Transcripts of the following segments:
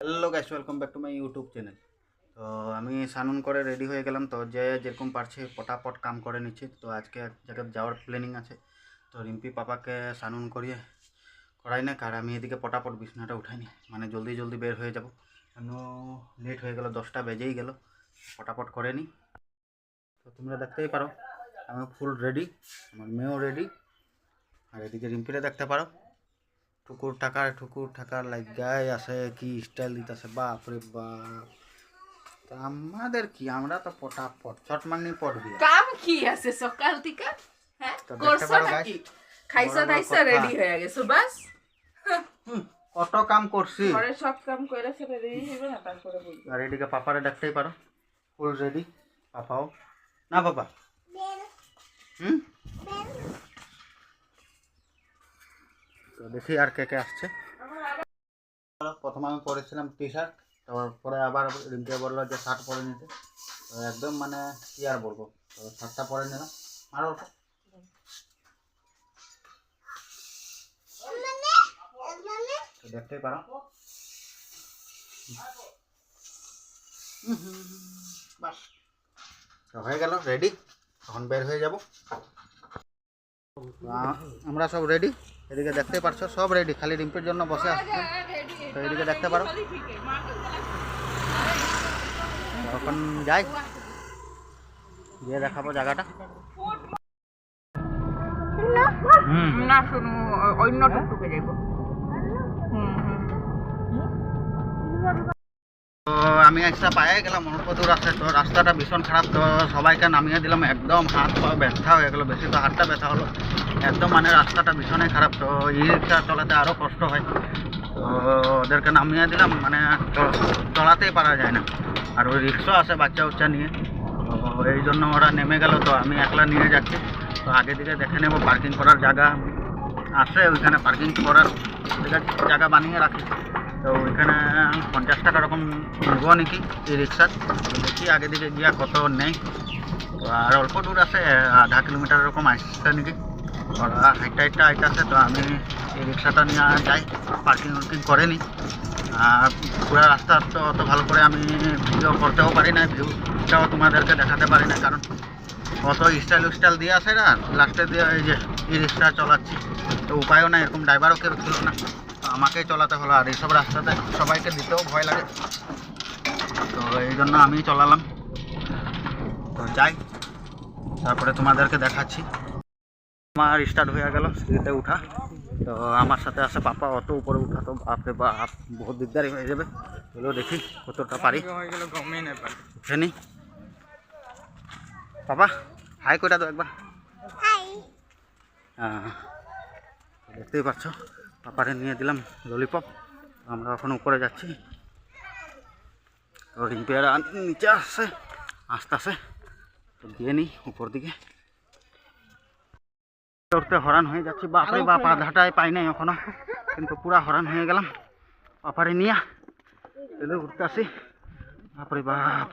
Hello guys welcome back to my YouTube channel তো আমি স্নান করে রেডি হয়ে গেলাম। তো যে যেরকম পারছে পটাপট কাম করে নিচ্ছি। তো আজকে এক জায়গায় যাওয়ার প্ল্যানিং আছে। তো রিম্পি পাপাকে স্নান করিয়ে করাই না কার আমি এদিকে পটাপট বিছনাটা উঠাইনি মানে জলদি জলদি বের হয়ে যাব। কেন লেট হয়ে গেল, দশটা বেজেই গেল। পটাপট করে নি। তো তোমরা দেখতেই পারো আমি ফুল রেডি আমার মেয়েও রেডি আর এদিকে রিম্পিটা দেখতে পারো। ঠুকুর টাকার ঠুকুর টাকার লাগাই আছে কি স্টাইল দিতেছে বাপ রে বাপ তা আমাদের কি আমরা তো পটাপট ছট মাগনি পট দিয়ে কাম কি আছে সকাল থেকে হ্যাঁ তো দেখতে করছ পারো নাকি guys, খাইছো বড় বড় দাইছো কথা। রেডি হয়ে গেছো বাস হুম, কত কাম করছি ঘরে সব কাম করে সেটা রেডি হবে না তারপরে বলব আর এদিকে পাপারে দেখতেই পারো ফুল রেডি পাপাও না পাপা হুম তো দেখি আর কে কে আসছে। প্রথমে আমি পরেছিলাম টি শার্ট তারপরে আবার রিম্পে বলল যে শার্ট পরে নিতে। একদম মানে কি আর বলব, তো শার্টটা পরে নিলাম। আর অল্প দেখতেই পারো। হয়ে গেল রেডি তখন বের হয়ে যাব। আমরা সব রেডি এদিকে দেখতে পারছ, সব রেডি খালি রিম্পির জন্য বসে আসছে তো এদিকে দেখতে পারো। এখন যাই। গিয়ে দেখাবো জায়গাটা। না শুনু অন্য টুকটুকে হুম। তো আমি একটা পায়ে গেলাম অল্প দূর আছে তো রাস্তাটা ভীষণ খারাপ, তো সবাইকে নামিয়ে দিলাম, একদম হাত পা ব্যথা হয়ে গেলো, বেশি তো হাতটা ব্যথা হলো। একদম মানে রাস্তাটা ভীষণই খারাপ, তো ই রিক্সা চলাতে আরও কষ্ট হয়। তো ওদেরকে নামিয়ে দিলাম মানে চলাতেই পারা যায় না। আর ওই রিক্সা আছে বাচ্চা উচ্চা নিয়ে, তো এই জন্য ওরা নেমে গেল, তো আমি একলা নিয়ে যাচ্ছি। তো আগে দিকে দেখে নেব পার্কিং করার জায়গা আছে, ওইখানে পার্কিং করার জায়গা বানিয়ে রাখি। তো ওইখানে পঞ্চাশ টাকা রকম নেব নাকি এই রিক্সার? দেখি আগে দিকে গিয়া কত নেই। আর অল্প দূর আছে, আধা কিলোমিটার এরকম আসছে নাকি? ওরা হাইটটা হাইটটা আইতাছে তো আমি এই রিক্সাটা নিয়ে যাই। পার্কিং উর্কিং করে নিই। আর পুরো রাস্তা তো অত ভালো করে আমি ভিডিও করতেও পারি না ভিউটাও তোমাদেরকে দেখাতে পারি না, কারণ অত স্টাইল স্টাইল দিয়ে আসে না লাস্টে দিয়ে এই যে ই রিক্সা চালাচ্ছি। তো উপায়ও নাই, এরকম ড্রাইভারও কেউ ছিল না। আমাকেই চলাতে হলো আর এইসব রাস্তাতে সবাইকে দিতেও ভয় লাগে। তো এই জন্য আমি চালালাম। তো যাই তারপরে তোমাদেরকে দেখাচ্ছি। আমার স্টার্ট হয়ে গেল সিঁড়িতে উঠা। তো আমার সাথে আছে পাপা অত উপরে উঠা তো বাপরে বাপ বহুত দিকদারি হয়ে যাবে। চলো দেখি কতটা পারি। উঠে নি পাপা হাই কইটা তো একবার। হ্যাঁ দেখতেই পাচ্ছ। পাপারে নিয়ে দিলাম ললিপপ আমরা এখন উপরে যাচ্ছি। তো রিম্পিয়ারা নিচে আসছে আস্তে আস্তে। তো গিয়ে নিই উপর দিকে। উঠতে হরান হয়ে যাচ্ছি। বাপরে বাপ আধাটায় পাই নাই এখনও। কিন্তু পুরা হরান হয়ে গেলাম। পাপারে নিয়ে এলে উঠতে আসি। বাপরে বাপ।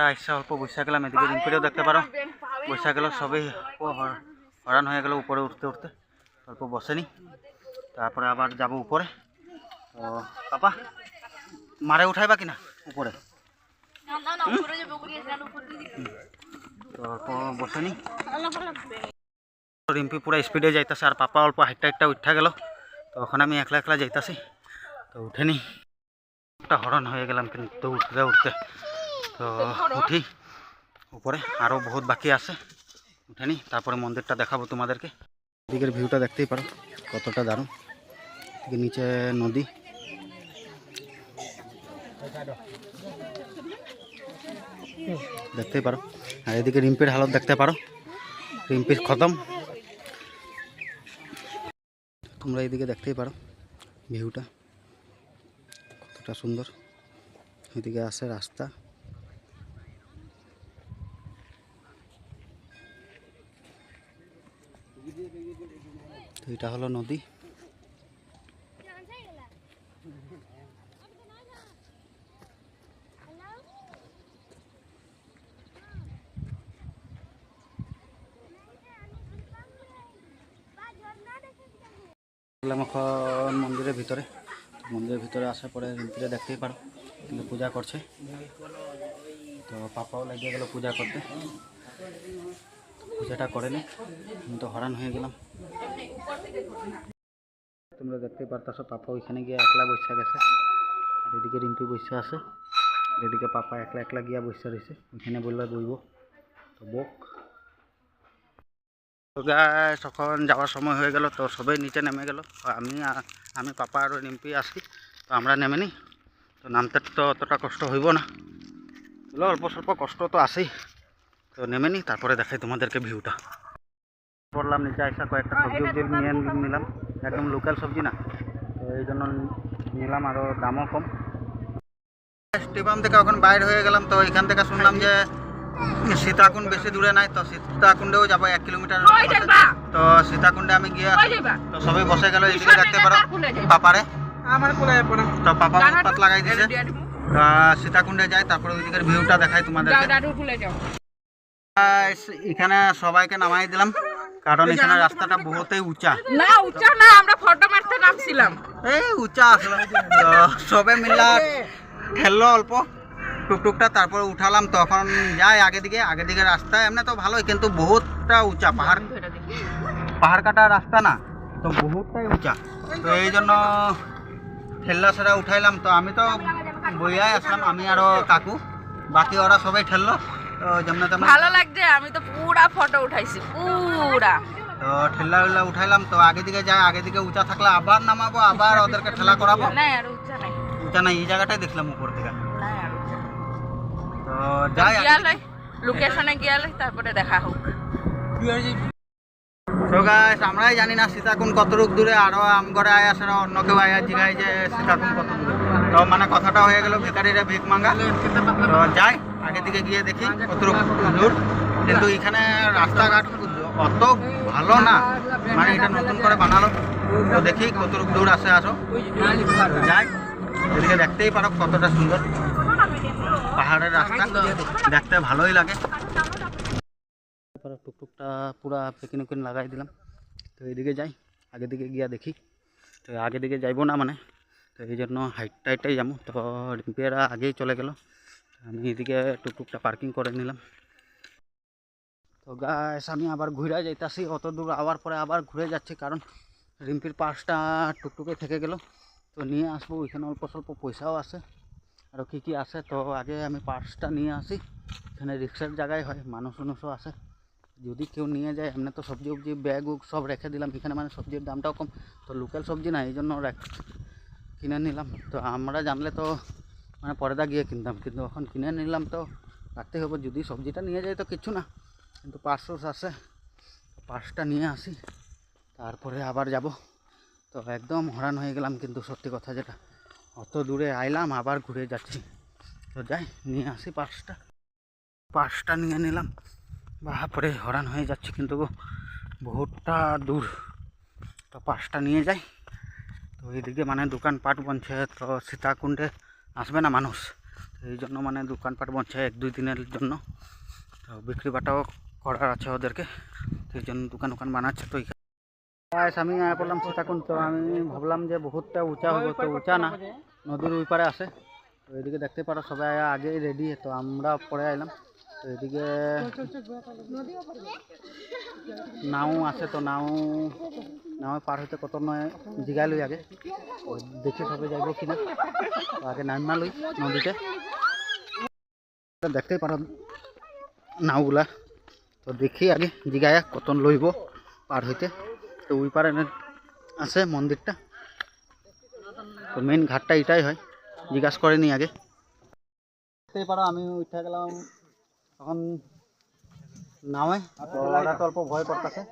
আইসা অল্প বসে গেলাম এদিকে রিম্পিটাও দেখতে পারো। বসে গেল সবই হরান হয়ে গেল উপরে উঠতে উঠতে। অল্প বসেনি। তারপরে আবার যাব উপরে। তো পাপা, মারে উঠাইবা কিনা উপরে? তো অল্প বসেনি। রিম্পি পুরো স্পিডে যাইতেছে আর পাপা অল্প হাইটটা একটা উঠা গেল। তো ওখানে আমি একলা একলা যাইতাছি। তো উঠেনি। একটা হরণ হয়ে গেলাম কিন্তু উঠতে উঠতে। তো উঠি। উপরে আরও বহুত বাকি আছে। উঠেনি, তারপরে মন্দিরটা দেখাবো তোমাদেরকে। এদিকের ভিউটা দেখতেই পারো, কতটা দারুণ। এদিকে নিচে নদী। দেখতেই পারো। আর এদিকে রিম্পির হালত দেখতে পারো। রিম্পির খতম। তোমরা এদিকে দেখতেই পারো ভিউটা কতটা সুন্দর। এদিকে আছে রাস্তা। তো এটা হলো নদী। মন্দিরের ভিতরে। মন্দিরের ভিতরে আসার পরে রিম্পিরে দেখতেই পারো, কিন্তু পূজা করছে। তো পাপাও লাগিয়ে গেল পূজা করতে। পূজাটা করেনি আমি তো হরান হয়ে গেলাম। তোমরা দেখতেই পারতাছো, পাপা ওইখানে গিয়ে একলা বসে গেছে। আর এদিকে রিম্পি বসে আছে। এদিকে পাপা একলা একলা গিয়া বসে রয়েছে। ওইখানে বললে বইব। তো বক। তো তখন যাওয়ার সময় হয়ে গেল। তো সবাই নিচে নেমে গেল। আমি আমি পাপা আর রিম্পি আসি তো আমরা নেমে নি। তো নামতে তো অতটা কষ্ট হইব না। অল্প স্বল্প কষ্ট তো আছেই। তো নেমে নি তারপরে দেখাই তোমাদেরকে ভিউটা পড়লাম নিচে আসা কয়েকটা সবজি উবজি নিয়ে নিলাম। একদম লোকাল সবজি না। তো এই জন্য নিলাম আরও দামও কম। স্টেপাম থেকে ওখানে বাইর হয়ে গেলাম তো এখান থেকে শুনলাম যে সীতাকুণ্ড বেশি দূরে নাই তো সীতাকুণ্ডেও যাব এক কিলোমিটার তো সীতাকুণ্ডে আমি গিয়ে তো সবাই বসে গেল এদিকে দেখতে পারো পাপারে। আমার কোলায় পড়া তো পাপা উৎপাত লাগাই দিছে। এটা দিয়ে তা সীতাকুণ্ডে যাই তারপরে ওইদিকের ভিউটা দেখাই যাও। এখানে সবাইকে নামাই দিলাম কারণ এখানে রাস্তাটা বহুতই উঁচা। না উঁচা না আমরা ফটো মারতে নামছিলাম। এই উঁচা আসলে। সবে মিলা ঠেললো অল্প টুকটুকটা তারপরে উঠালাম তখন যাই আগে দিকে আগে দিকে রাস্তা এমনি তো ভালোই কিন্তু বহুতটা উঁচা পাহাড় পাহাড় কাটা রাস্তা না তো বহুতটাই উঁচা। তো এই জন্য ঠেল্লা সেটা উঠাইলাম তো আমি তো বইয়াই আসলাম আমি আরও কাকু বাকি ওরা সবাই ঠেললো ভালো লাগছে আমি তো পুরা ফটো উঠাইছি পুরা। তো উল্লা উঠাইলাম তো আগে দিকে যাই আগে দিকে উঁচা থাকলে আবার নামাবো আবার ওদেরকে ঠেলা করাবো? না আর উচ্চা নাই। উঁচা না এই জায়গাটাই দেখলাম উপর। তো যাই লোকেশনে গিয়ালে তারপরে দেখা হোক। তো গাইস আমরাই জানি না সীতাকুণ্ড কতটুক দূরে আরও আম করে আয় আসে না অন্য কেউ আয়া জিগাই যে সীতাকুণ্ড কত দূরে। তো মানে কথাটা হয়ে গেল ভিকারিরা ভিক মাঙ্গা। তো যাই। আগে দিকে গিয়ে দেখি কতটুক দূর কিন্তু এখানে রাস্তাঘাট অত ভালো না। মানে এটা নতুন করে বানালো। তো দেখি কতটুক দূর আসে আসো। যাই, এদিকে দেখতেই পারো কতটা সুন্দর। পাহাড়ের রাস্তা দেখতে ভালোই লাগে। টুকটুকটা পুরা পেকিন উকিন লাগাই দিলাম। তো এইদিকে যাই, আগে দিকে গিয়া দেখি। তো আগে দিকে যাইবো না মানে। তো এই জন্য হাইট টাইটটাই যাব তো রিম্পিয়ারা আগেই চলে গেল। আমি এদিকে টুকটুকটা পার্কিং করে নিলাম। তো গাছ আমি আবার ঘুরে যাইতাছি। অত দূর আবার পরে আবার ঘুরে যাচ্ছি কারণ রিম্পির পার্সটা টুকটুকে থেকে গেল। তো নিয়ে আসব। ওইখানে অল্প স্বল্প পয়সাও আছে। আর কী কী আছে? তো আগে আমি পার্সটা নিয়ে আসি। এখানে রিক্সার জায়গায় হয় মানুষ মানুষও আছে। যদি কেউ নিয়ে যায়, এমনি তো সবজি উবজি ব্যাগ উগ সব রেখে দিলাম। এখানে মানে সবজির দামটাও কম। তো লোকাল সবজি না এই জন্য কিনে নিলাম। তো আমরা জানলে তো মানে পরেদা গিয়ে কিনতাম। কিন্তু এখন কিনে নিলাম তো রাখতে হবে। যদি সবজিটা নিয়ে যায় তো কিছু না। কিন্তু পার্সোস আসে পার্সটা নিয়ে আসি। তারপরে আবার যাব। তো একদম হরান হয়ে গেলাম কিন্তু সত্যি কথা যেটা। অত দূরে আইলাম, আবার ঘুরে যাচ্ছি। তো যাই, নিয়ে আসি পার্সটা পার্সটা নিয়ে নিলাম। বাপরে হরান হয়ে যাচ্ছে কিন্তু বহুতটা দূর। তো পাঁচটা নিয়ে যাই। তো এইদিকে মানে দোকানপাট বনছে, তো সীতাকুণ্ডে আসবে না মানুষ। তো এই জন্য মানে দোকানপাট বনছে এক দুই দিনের জন্য। তো বিক্রি বাটাও করার আছে ওদেরকে। তো এই জন্য দোকান দোকান বানাচ্ছে তো এইখানে Guys, আমি আয়া পড়লাম সীতাকুণ্ড। তো আমি ভাবলাম যে বহুতটা উঁচা হবে তো উঁচা না নদীর ওই পারে আছে। তো এদিকে দেখতে পারো সবাই আগেই রেডি তো আমরা পরে আইলাম। তো এদিকে নাও আছে তো নাও। নাও পার হইতে কত নয় জিগাই লই আগে। দেখি সবে যাইব কিনা। আগে নামা লই নদীতে। দেখতেই পারো নাওগুলা। তো দেখি আগে জিগায়া কতন লইব পার হইতে। তো ওই পারে আছে মন্দিরটা। তো মেন ঘাটটা এটাই হয়। জিজ্ঞাসা করেনি আগে। দেখতেই পারো আমি উঠে গেলাম তখন নাওয়ে তো ওরা তো অল্প ভয় করতেছে।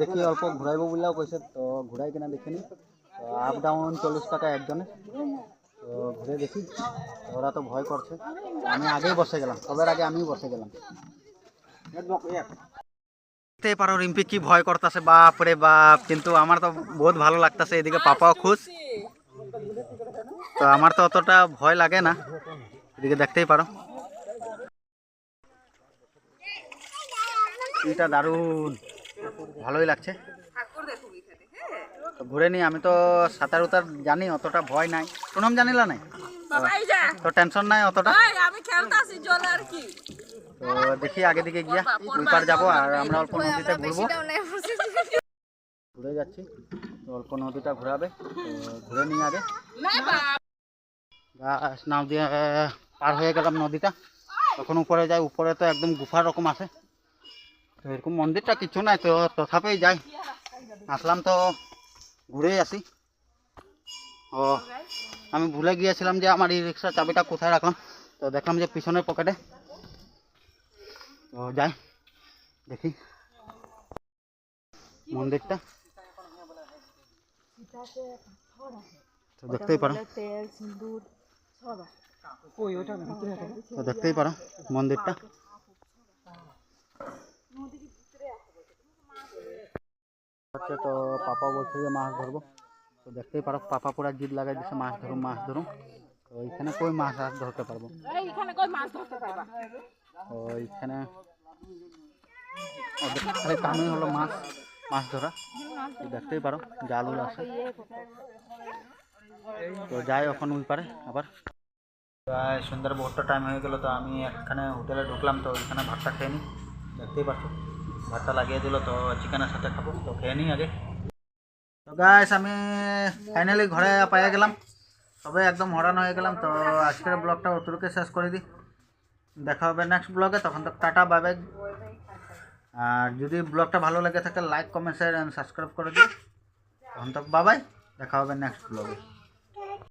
দেখি অল্প ঘুরাইব বললেও কইছে, তো ঘুরাই কিনা দেখিনি তো আপ ডাউন চল্লিশ টাকা একজনে তো ঘুরে দেখি ওরা তো ভয় করছে। আমি আগেই বসে গেলাম, সবার আগে আমিই বসে গেলাম। দেখতেই পারো রিম্পি কি ভয় করতেছে, বাপ রে বাপ। কিন্তু আমার তো বহুত ভালো লাগতেছে, এদিকে পাপাও খুশ। তো আমার তো অতটা ভয় লাগে না, এদিকে দেখতেই পারো। এটা দারুণ। ভালোই লাগছে। ঘুরে নিই আমি তো সাঁতার উতার জানি অতটা ভয় নাই। প্রণাম জানিলা নাই? তো টেনশন নাই অতটা? তো দেখি আগে দিকে গিয়া দুই পার যাব আর আমরা অল্প নদীতে ঘুরবো। ঘুরে যাচ্ছি অল্প নদীটা ঘোরাবে ঘুরে নিই আগে। না নাও দিয়ে পার হয়ে গেলাম নদীটা। তখন উপরে যাই উপরে তো একদম গুফার রকম আছে। তো এরকম মন্দিরটা কিছু নাই তো, তথাপি যাই। আসলাম তো ঘুরেই আসি। ও, আমি ভুলে গিয়েছিলাম যে আমার ই রিক্সার চাবিটা কোথায় রাখলাম। তো দেখলাম যে পিছনের পকেটে। তো যাই, দেখি। মন্দিরটা। তো দেখতেই পারো। তো দেখতেই পারো মন্দিরটা। হচ্ছে তো পাপা বলছে যে মাছ ধরবো। তো দেখতেই পারো পাপা পুরা জিদ লাগাই দিচ্ছে মাছ ধরুন মাছ ধরুন তো এইখানে কই মাছ আর ধরতে পারব? এই এখানে কই মাছ ধরতে পারবা? তো এইখানে ওদের খালি কামই হলো মাছ মাছ ধরা। তো দেখতেই পারো জাল উল আছে তো যাই এখন ওই পারে আবার। প্রায় সন্ধ্যার বহুতটা টাইম হয়ে গেলো তো আমি এখানে হোটেলে ঢুকলাম তো ওইখানে ভাতটা খেয়ে নিই দেখতেই পাচ্ছ। ভাতটা লাগিয়ে দিল, তো চিকেনের সাথে খাব। তো খেয়ে নিই আগে। তো গাইস আমি ফাইনালি ঘরে পাইয়া গেলাম। তবে একদম হরান হয়ে গেলাম, তো আজকের ব্লগটা অতটুকু শেষ করে দিই। দেখা হবে নেক্সট ব্লগে তখন তো টাটা বাই আর যদি ব্লগটা ভালো লেগে থাকে like comment share and subscribe করে দিও। তখন তো বাবাই দেখা হবে নেক্সট ব্লগে